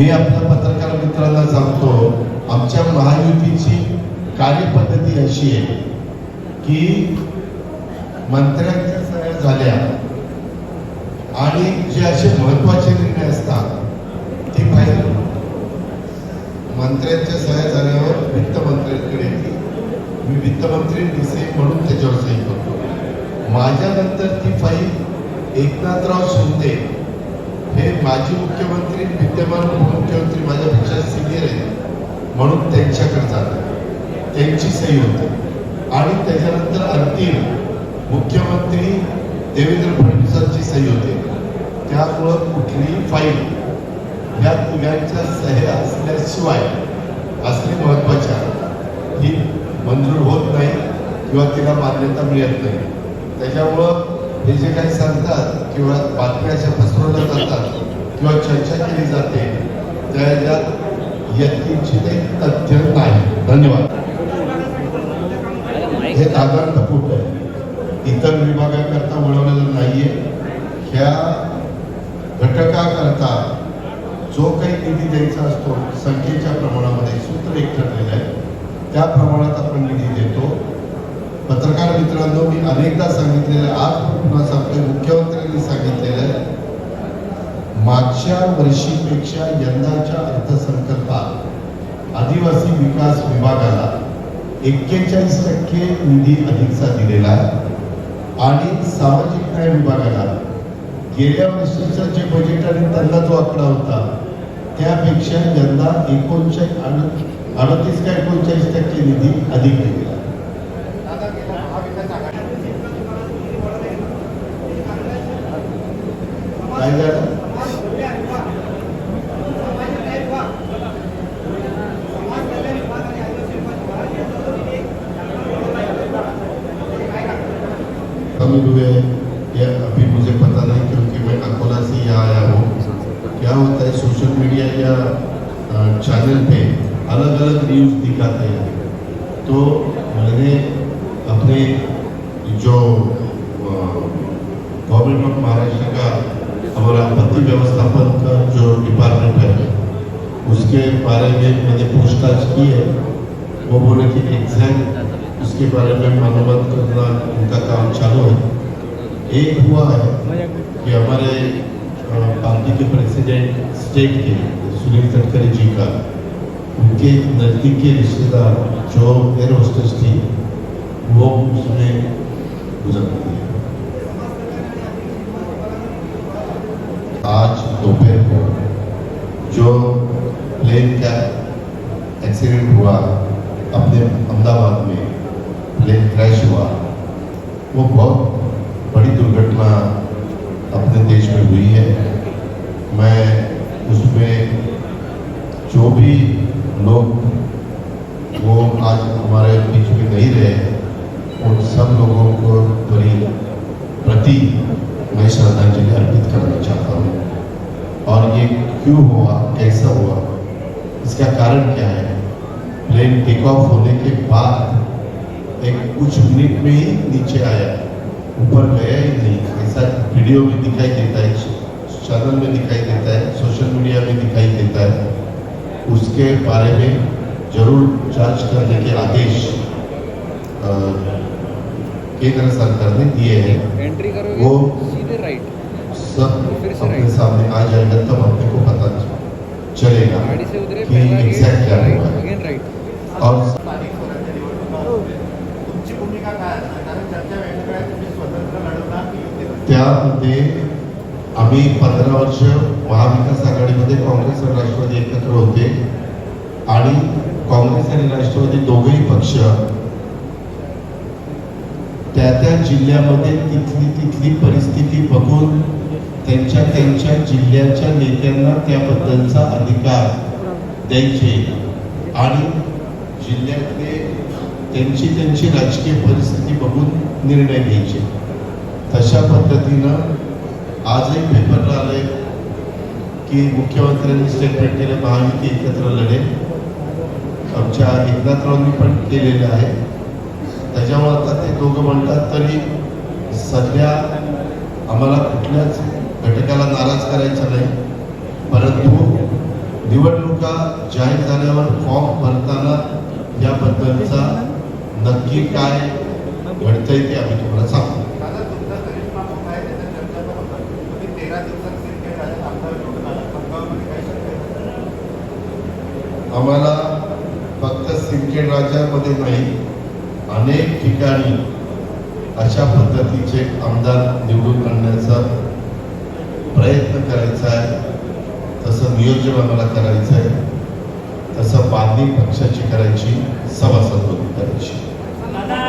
मी आपल्या पत्रकार मित्रांना सांगतो आमच्या महायुतीची कार्यपद्धती अशी आहे की मंत्र्यांच्या सगळ्या झाल्या आणि जे असे महत्त्वाचे निर्णय असतात ती फाईल मंत्र्यांच्या सह्या झाल्यावर वित्तमंत्र्यांकडे येते मी वित्तमंत्री दिसे म्हणून त्याच्यावर सही करतो. माझ्यानंतर ती फाईल एकनाथराव शिंदे हे माजी मुख्यमंत्री विद्यमान उपमुख्यमंत्री माझ्यापेक्षा सिनियर आहेत. म्हणून त्यांच्याकडे जातात. त्यांची सही होते. आणि त्याच्यानंतर अंतिम मुख्यमंत्री देवेंद्र फडणवीसांची सही होते. त्यामुळं कुठलीही फाईल ह्या तिघांच्या सह्या असल्याशिवाय असणे महत्त्वाच्या ही मंजूर होत नाही किंवा तिला मान्यता मिळत नाही. त्याच्यामुळं हे जे काही सांगतात किंवा बातम्या अशा पसरवल्या जातात किंवा चर्चा केली जाते त्याच्यात यत्किंचितही तथ्य नाही धन्यवाद. हे साधारण कुठं आहे. इतर विभागाकरता वळवलेलं नाहीये. ह्या घटकाकरता जो काही निधी द्यायचा असतो संख्येच्या प्रमाणामध्ये सूत्र एक ठरलेलं आहे त्या प्रमाणात आपण निधी देतो. मित्रांनो मी अनेकदा सांगितलेलं आज पुन्हा सांगतोय मुख्यमंत्र्यांनी सांगितलेलं आहे मागच्या वर्षीपेक्षा यंदाच्या अर्थसंकल्पात आदिवासी विकास विभागाला एक्केचाळीस टक्के निधी अधिकचा दिलेला आहे. आणि सामाजिक न्याय विभागाला गेल्या वर्षीचं जे बजेट आणि त्यांना जो आकडा होता त्यापेक्षा यंदा एकोणचाळीस अडतीस का एकोणचाळीस टक्के निधी अधिक दिलेला तमिल हुए या अभी मुझे पता नहीं क्योंकि मैं अकोला से यहाँ आया हूँ। क्या होता है सोशल मीडिया या चैनल पे अलग अलग न्यूज़ दिखाते हैं। तो मैंने अपने जो गवर्नमेंट ऑफ़ महाराष्ट्र का हमारा आपत्ति व्यवस्थापन का जो डिपार्टमेंट है, उसके बारे में मैंने पूछताछ की है। वो बोले कि एग्जैक्ट उसके बारे में मालूमात करना उनका काम चालू है। एक हुआ है कि हमारे पार्टी के प्रेसिडेंट स्टेट के सुनील तटकरे जी का, उनके नज़दीक के रिश्तेदार जो एयर होस्टेस थी, वो उसमें गुजर गई आज दोपहर को जो प्लेन का एक्सीडेंट हुआ, अपने अहमदाबाद में प्लेन क्रैश हुआ। वो बहुत बड़ी दुर्घटना अपने देश में हुई है। मैं उसमें जो भी लोग वो आज हमारे बीच में नहीं रहे, उन सब लोगों को बड़ी प्रति मैं श्रद्धांजलि अर्पित करना चाहता हूँ। और ये क्यों हुआ, कैसा हुआ, इसका कारण क्या है? प्लेन टेक ऑफ़ होने के बाद एक कुछ मिनट में ही नीचे आया। ऊपर गया ही नहीं। ऐसा वीडियो में दिखाई देता है चैनल में दिखाई देता है सोशल मीडिया में दिखाई देता है। उसके बारे में ज़रूर जाँच करने के आदेश केंद्र सरकार ने दिए हैं। एंट्री करोगे वो सीधे राइट सब अपने. सामने आ जाएगा तब अपने को पता चलेगा कि एग्जैक्ट क्या हुआ है। और त्यामध्ये आम्ही पंधरा वर्ष महाविकास आघाडीमध्ये काँग्रेस आणि राष्ट्रवादी एकत्र होते. आणि काँग्रेस आणि राष्ट्रवादी दोघेही पक्ष त्या त्या जिल्ह्यामध्ये तिथली तिथली परिस्थिती बघून त्यांच्या त्यांच्या जिल्ह्याच्या नेत्यांना त्याबद्दलचा अधिकार द्यायचे. आणि जिल्ह्यातले त्यांची त्यांची राजकीय परिस्थिती बघून निर्णय घ्यायचे. तशा पद्धतीनं आजही पेपरला आले की मुख्यमंत्र्यांनी स्टेटमेंट केलं महायुती एकत्र लढेल. आमच्या एकनाथरावांनी पण केलेलं आहे. त्याच्यामुळे आता ते दोघं म्हणतात तरी सध्या आम्हाला कुठल्याच घटकाला नाराज करायचा नाही. परंतु निवडणुका जाहीर झाल्यावर फॉर्म भरताना याबद्दलचा नक्की काय घडतंय ते आम्ही तुम्हाला सांगतो? आम्हाला फक्त सिंदखेड राज्यामध्ये नाही अनेक ठिकाणी अशा पद्धतीचे आमदार निवडून आणण्याचा प्रयत्न करायचा आहे. तसं नियोजन आम्हाला करायचं आहे. तसं बांधणी पक्षाची करायची सभासद करायची दादा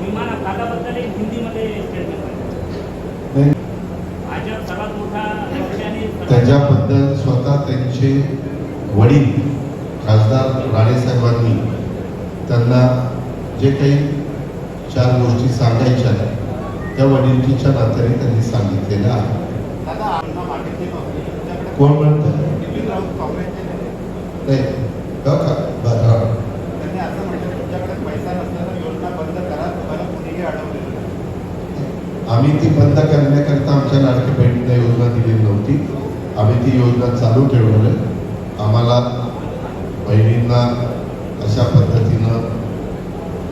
विमान अपघाताबद्दल एक हिंदीमध्ये स्टेटमेंट आहे. नाही, भाजप सर्वात मोठा पक्ष त्याच्याबद्दल स्वतः त्यांचे वडील खासदार राणेसाहेबांनी त्यांना जे काही चार गोष्टी सांगायच्या त्या वडिलकीच्या नात्याने त्यांनी सांगितलेलं आहे. कोण म्हणतं नाही आम्ही ती बंद करण्याकरता आमच्या लाडकी बहिणीला योजना दिलेली नव्हती. आम्ही ती योजना चालू ठेवलेलं आहे. आम्हाला बहिणींना अशा पद्धतीनं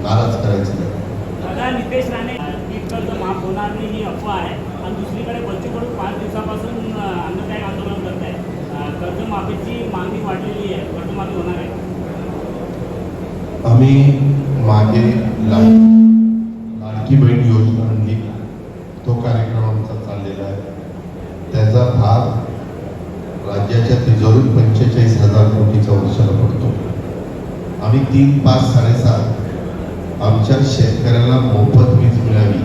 नाराज करायचं नाही. दादा नितेश राणे पीक कर्ज माफ होणार नाही ही अफवा आहे. आणि दुसरीकडे बच्चू कडू पाच दिवसापासून आंदोलन करत आहे. अ, कर्जमाफीची मागणी वाढलेली आहे. कर्जमाफी होणार आहे. आम्ही मागे लाड लाडकी बहीण योजना आणली तो कार्यक्रम आमचा चाललेला आहे त्याचा भाग राज्याच्या पंचेचाळीस हजार कोटीचा वर्षाला पडतो. आम्ही तीन पाच साडेसात आमच्या शेतकऱ्याला मोफत वीज मिळावी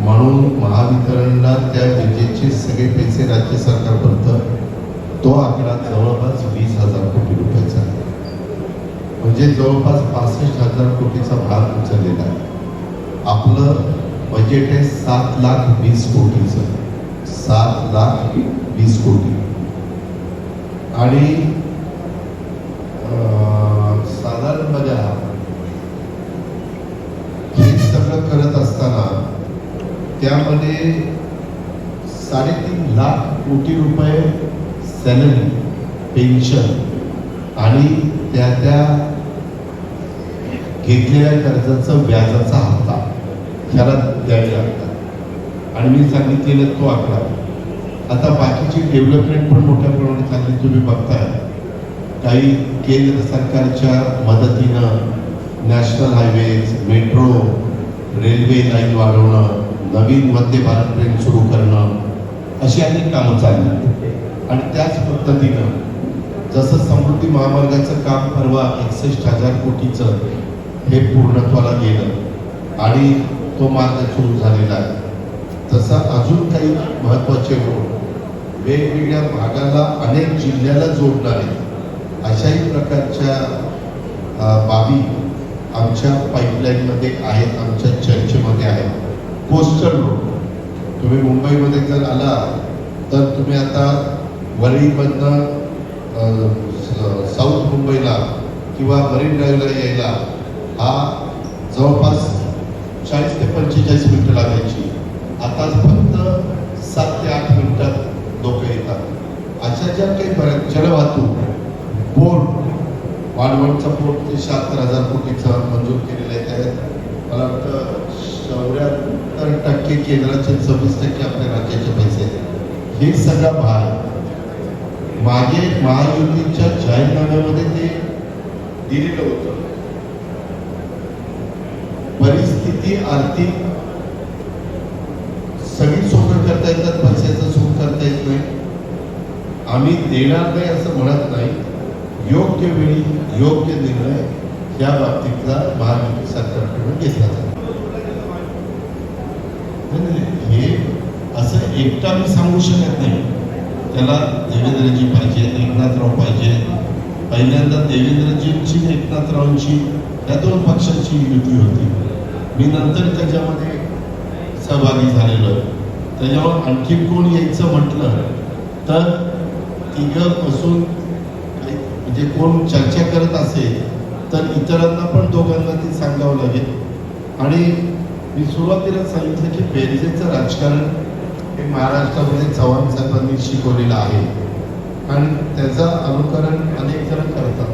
म्हणून महावितरणला त्या विजेचे सगळे पैसे राज्य सरकार भरतं. तो आकडा जवळपास वीस हजार कोटी रुपयाचा आहे. म्हणजे जवळपास पासष्ट हजार कोटीचा भार उचललेला आहे. आपलं बजेट आहे सात लाख वीस कोटीचं. सात लाख वीस कोटी. आणि अं, साधारण बघा हे सगळं करत असताना त्यामध्ये साडेतीन लाख कोटी रुपये सॅलरी पेन्शन आणि त्या त्या घेतलेल्या कर्जाचं व्याजाचा हप्ता. ह्याला द्यावे लागतात. आणि मी सांगितलेलं तो आकडा. आता बाकीची डेव्हलपमेंट पण मोठ्या प्रमाणात चालली तुम्ही बघताय. काही केंद्र सरकारच्या मदतीनं national highways metro railway line वाढवणं नवीन मध्य भारत ट्रेन सुरू करणं अशी अनेक कामं चालली. आणि त्याच पद्धतीनं जसं समृद्धी महामार्गाचं काम परवा एकसष्ट हजार कोटीचं हे पूर्णत्वाला गेलं आणि तो मार्ग सुरू झालेला आहे. तसा अजून काही महत्त्वाचे रोड वेगवेगळ्या भागाला अनेक जिल्ह्याला जोडणारे. अशाही प्रकारच्या बाबी आमच्या पाईपलाईनमध्ये आहेत आमच्या चर्चेमध्ये आहेत. कोस्टल रोड तुम्ही मुंबईमध्ये जर आला तर तुम्ही आता वरळीमधनं साऊथ मुंबईला किंवा मरीन ड्राईव्हला यायला हा जवळपास चाळीस ते पंचेचाळीस मिनटं लागायची. आता फक्त सात ते आठ मिनटात त्याच्यात अशा ज्या काही बऱ्याच जलवाहतूक बोर्ड वाढवणचा बोर्ड ते शहात्तर हजार कोटीचा मंजूर केलेलं आहे त्यात मला वाटतं चौऱ्याहत्तर टक्के केंद्राचे सव्वीस टक्के आपल्या राज्याचे पैसे आहेत. हे सगळा भाग मागे महायुतीच्या जाहीरनाम्यामध्ये ते दिलेलं होतं. परिस्थिती आर्थिक. सगळी सोंग करता येतात पैशाचं सोंग करता येत नाही. आम्ही देणार नाही असं म्हणत नाही. योग्य वेळी योग्य निर्णय या बाबतीतला महाराष्ट्र सरकारकडून घेतला जातो. हे असं एकटा मी सांगू शकत नाही. त्याला देवेंद्रजी पाहिजे एकनाथराव पाहिजे. पहिल्यांदा देवेंद्रजींची एकनाथरावांची या दोन पक्षांची युती होती. मी नंतर त्याच्यामध्ये सहभागी झालेलो. त्याच्यावर आणखी कोण यायचं म्हटलं तर तिघं बसून म्हणजे कोण चर्चा करत असेल तर इतरांना पण दोघांना ते सांगावं लागेल. आणि मी सुरुवातीला सांगितलं की बेरजेचं राजकारण हे महाराष्ट्रामध्ये चव्हाण साहेबांनी शिकवलेलं आहे. आणि त्याचं अनुकरण अनेक जण करतात.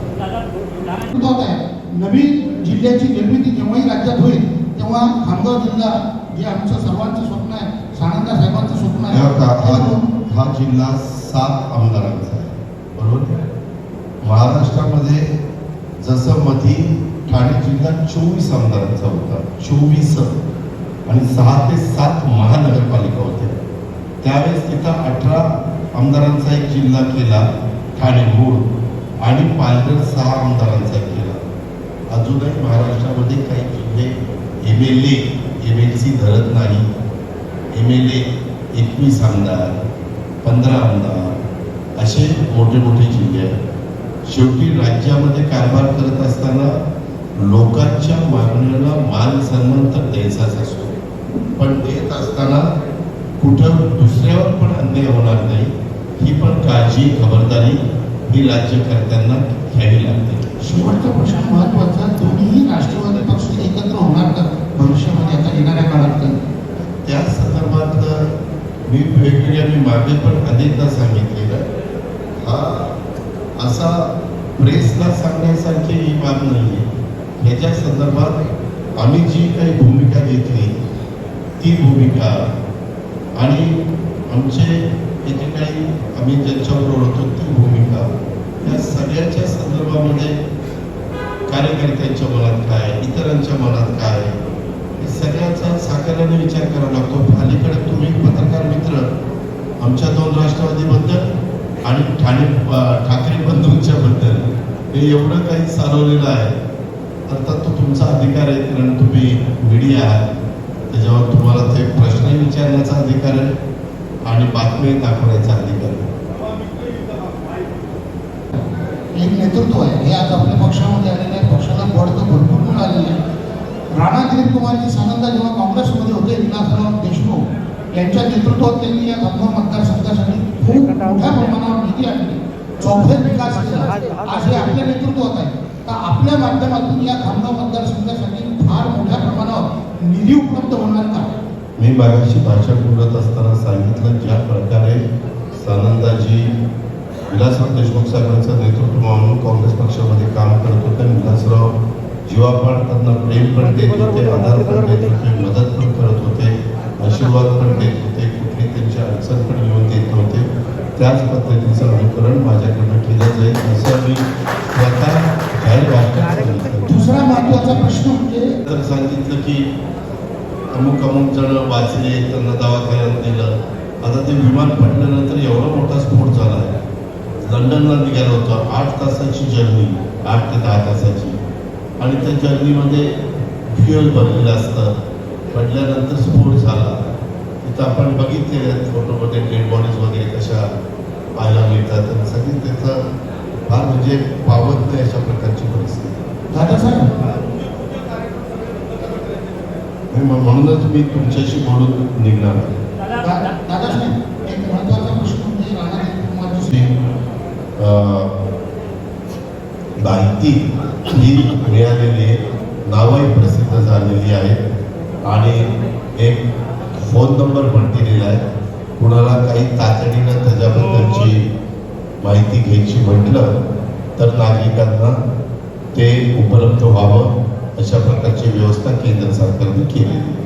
नवीन जिल्ह्याची निर्मिती जेव्हाही राज्यात होईल तेव्हा खामगाव जिल्हा जे आमचं सर्वांचं स्वप्न आहे सानंदा साहेबांचं स्वप्न हा आहे हा जिल्हा सात आमदारांचा आहे. बरोबर? महाराष्ट्रामध्ये जसं मधी ठाणे जिल्हा चोवीस आमदारांचा होता. चोवीस. आणि सहा ते सात महानगरपालिका होते त्यावेळेस तिथं अठरा आमदारांचा एक जिल्हा केला ठाणे मूळ आणि पालघर सहा आमदारांचा केला. अजूनही महाराष्ट्रामध्ये काही जिल्हे M L A M L C धरत नाही. एम एल ए एकवीस आमदार. पंधरा आमदार असे मोठे मोठे जिल्हे आहेत. शेवटी राज्यामध्ये कारभार करत असताना लोकांच्या मागण्याला मान सन्मान तर द्यायचाच असतो. पण देत असताना कुठं दुसऱ्यावर पण अन्याय होणार नाही ही पण काळजी खबरदारी ही राज्यकर्त्यांना घ्यावी लागते. शेवटचा प्रश्न महत्त्वाचा दोन्ही राष्ट्रवादी पक्ष एकत्र होणार का? भविष्यामध्ये आता येणाऱ्या काळात? त्या संदर्भात मी वेगवेगळ्या मी मागे पण अनेकदा सांगितलेलं हा असा प्रेसला सांगण्यासारखी ही बाब नाही आहे ह्याच्या संदर्भात आम्ही जी काही भूमिका घेतली ती भूमिका आणि आमचे एकेकाळी आम्ही ज्यांच्यावर ओळखतो ती भूमिका या सगळ्याच्या संदर्भामध्ये कार्यकर्त्यांच्या मनात काय इतरांच्या मनात काय सगळ्याचा साकर्याने विचार करावा लागतो. अलीकडे तुम्ही पत्रकार मित्र आमच्या दोन राष्ट्रवादीबद्दल आणि ठाणे ठाकरे बंधूंच्या बद्दल हे एवढं काही चालवलेलं आहे. अर्थात तो तुमचा अधिकार आहे कारण तुम्ही मीडिया आहात. त्याच्यावर तुम्हाला ते प्रश्नही विचारण्याचा अधिकार आहे आणि बातमी दाखवण्याचा अधिकार आहे. एक नेतृत्व आहे. हे आज आपल्या पक्षामध्ये आलेलं आहे. पक्षाला बळ तर भरपूर मिळालेलं आहे. राणा दिलीप कुमारजी सानंदा जेव्हा काँग्रेसमध्ये होते विलासराव देशमुख यांच्या नेतृत्वात त्यांनी या खामगाव मतदारसंघासाठी खूप मोठ्या प्रमाणावर निधी आणली. चौफेर विकास केला. आज हे आपल्या नेतृत्वात आहे. तर आपल्या माध्यमातून या खामगाव मतदारसंघासाठी फार मोठ्या प्रमाणावर निधी उपलब्ध होणार का? मी मागाशी भाषण बोलत असताना सांगितलं ज्या प्रकारे सानंदाजी विलासराव देशमुख साहेबांचं नेतृत्व म्हणून काँग्रेस पक्षामध्ये काम करत होते विलासराव जीवापाड त्यांना प्रेम पण देत होते आधार पण देत होते मदत पण करत होते आशीर्वाद पण देत होते कुठली त्यांची अडचण पण येऊन देत नव्हते. त्याच पद्धतीचं अनुकरण माझ्याकडनं केलं जाईल असं मी स्वतः जाहीर वाटत दुसरा महत्त्वाचा प्रश्न म्हणजे तर सांगितलं की अमुक अमुक जण वाचले त्यांना दवाखान्यात नेलं आता ते विमान पडल्यानंतर एवढा मोठा स्फोट झाला. आहे लंडनला निघालं होतं आठ तासाची जर्नी आठ ते दहा तासाची. आणि त्या जर्नीमध्ये फ्युअल भरलेलं असतं. पडल्यानंतर स्फोट झाला. तिथं आपण बघितलेले आहेत फोटोमध्ये डेड बॉडीज वगैरे कशा पाहायला मिळतात. आणि सगळी त्याचं फार म्हणजे पावत नाही अशा प्रकारची परिस्थिती. दादासाहेब म्हणूनच मी तुमच्याशी बोलून निघणार आहे. दादा दा- दा- दादासाहेब एक महत्त्वाचा प्रश्न म्हणजे राणा माहिती ही मिळालेली आहे नावही प्रसिद्ध झालेली आहेत. आणि एक फोन नंबर पण दिलेला आहे. कुणाला काही तातडीनं त्याच्याबद्दलची माहिती घ्यायची म्हटलं तर नागरिकांना ते उपलब्ध व्हावं अशा प्रकारची व्यवस्था केंद्र सरकारने केलेली आहे.